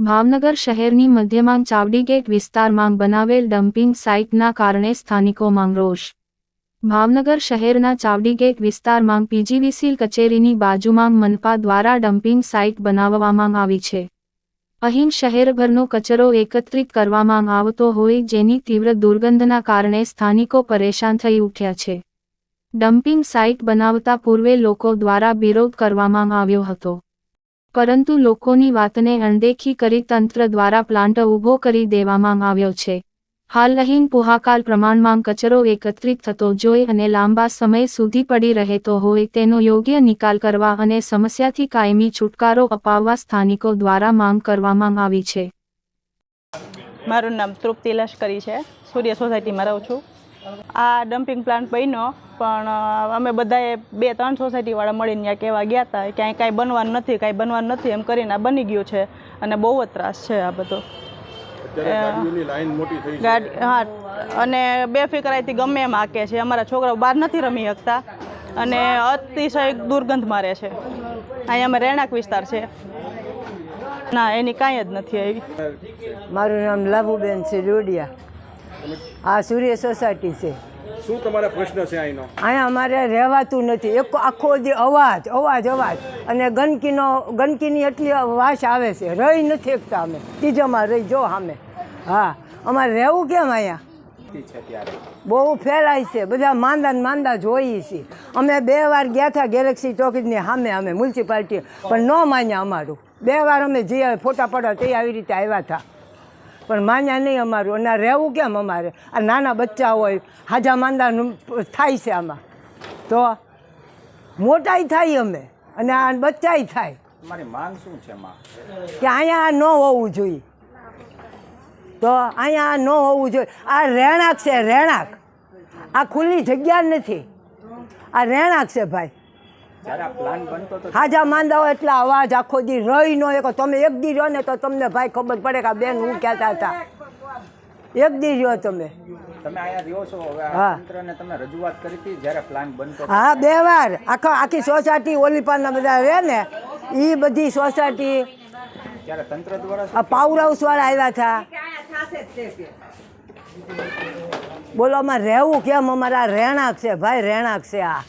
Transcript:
ભાવનગર શહેરની મધ્યમાં ચાવડી ગેટ વિસ્તારમાં બનાવેલ ડમ્પિંગ સાઇટના કારણે સ્થાનિકોમાં રોષ. ભાવનગર શહેરના ચાવડી ગેટ વિસ્તારમાં પીજીવીસીલ કચેરીની બાજુમાં મનપા દ્વારા ડમ્પિંગ સાઇટ બનાવવામાં આવી છે. અહીં શહેરભરનો કચરો એકત્રિત કરવામાં આવતો હોય જેની તીવ્ર દુર્ગંધના કારણે સ્થાનિકો પરેશાન થઈ ઉઠ્યા છે. ડમ્પિંગ સાઇટ બનાવતા પૂર્વે લોકો દ્વારા વિરોધ કરવામાં આવ્યો હતો. પરંતુ લોકોની વાતને અણદેખી કરી તંત્ર દ્વારા પ્લાન્ટ ઊભો કરી દેવામાં આવ્યો છે. હાલ અહીં પુહાકાલ પ્રમાણમાં કચરો એકત્રિત થતો જોઈ અને લાંબા સમય સુધી પડી રહેતો હોય તેનો યોગ્ય નિકાલ કરવા અને સમસ્યાથી કાયમી છુટકારો અપાવવા સ્થાનિકો દ્વારા માંગ કરવામાં આવી છે. મારું નામ તૃપ્તિ લશ્કરી છે. સૂર્ય સોસાયટીમાં રહું છું. આ ડમ્પિંગ પ્લાન્ટ બન્યો પણ અમે બધાએ બે ત્રણ સોસાયટીવાળા મળીને ત્યાં કહેવા ગયા હતા ક્યાંય કાંઈ બનવાનું નથી કાંઈ બનવાનું નથી એમ કરીને આ બની ગયું છે અને બહુ જ ત્રાસ છે આ બધો. અત્યારે ગાડીઓની લાઈન મોટી થઈ છે. ગાડી હા અને બેફિકરાઈથી ગમે એમ હાકે છે. અમારા છોકરાઓ બહાર નથી રમી શકતા અને અતિશય દુર્ગંધ મારે છે. અહીંયા અમે રહેણાંક વિસ્તાર છે. ના એની કાંઈ જ નથી આવી. મારું નામ લાભુબેન છે ડોડિયા આ સૂર્ય સોસાયટી છે. શું તમારા પ્રશ્ન છે અહીંનો અહીંયા અમારે રહેવાતું નથી. એક આખો જે અવાજ અવાજ અવાજ. અને ગંદકીનો ગંદકીની એટલી વાસ આવે છે. રહી નથી એકતા અમે. ત્રીજામાં રહી જો સામે. હા. અમારે રહેવું કેમ અહીંયા? બહુ ફેલાય છે. બધા માંદા ને માંદા જોઈએ છીએ અમે બે વાર ગયા હતા ગેલેક્સી ચોકીની સામે અમે મ્યુનિસિપાલિટી. પણ ન માન્યા અમારું. બે વાર અમે જે ફોટા પડ્યા તે આવી રીતે આવ્યા હતા. પણ માન્યા નહીં અમારું. અને રહેવું કેમ અમારે? આ નાના બચ્ચા હોય હાજા માંદા થાય છે આમાં. તો મોટાઈ થાય અમે અને આ બચ્ચાય થાય. માંગ શું છે કે અહીંયા આ ન હોવું જોઈએ. તો અહીંયા આ ન હોવું જોઈએ. આ રહેણાંક છે રહેણાંક. આ ખુલ્લી જગ્યા નથી. આ રહેણાંક છે ભાઈ. હાજા માંદા હોય એટલા અવાજ આખો દી રહી ન એક. તમે એક દી રહ્યો ને તો તમને ભાઈ ખબર પડે કે આ બેન હું કહેતા હતા. એક દી રહ્યો તમે. તમે અહીંયા રહ્યો છો હવે હા. તમે રજૂઆત કરી હતી જ્યારે પ્લાન બનતો હા બે વાર. આખા આખી સોસાયટી ઓલીપાના બધા રહે ને એ બધી સોસાયટી ત્યારે તંત્ર દ્વારા આ પાવર હાઉસ વાળા આવ્યા હતા. બોલો અમારે રહેવું કેમ? અમારા રહેણાંક છે ભાઈ રહેણાંક છે આ.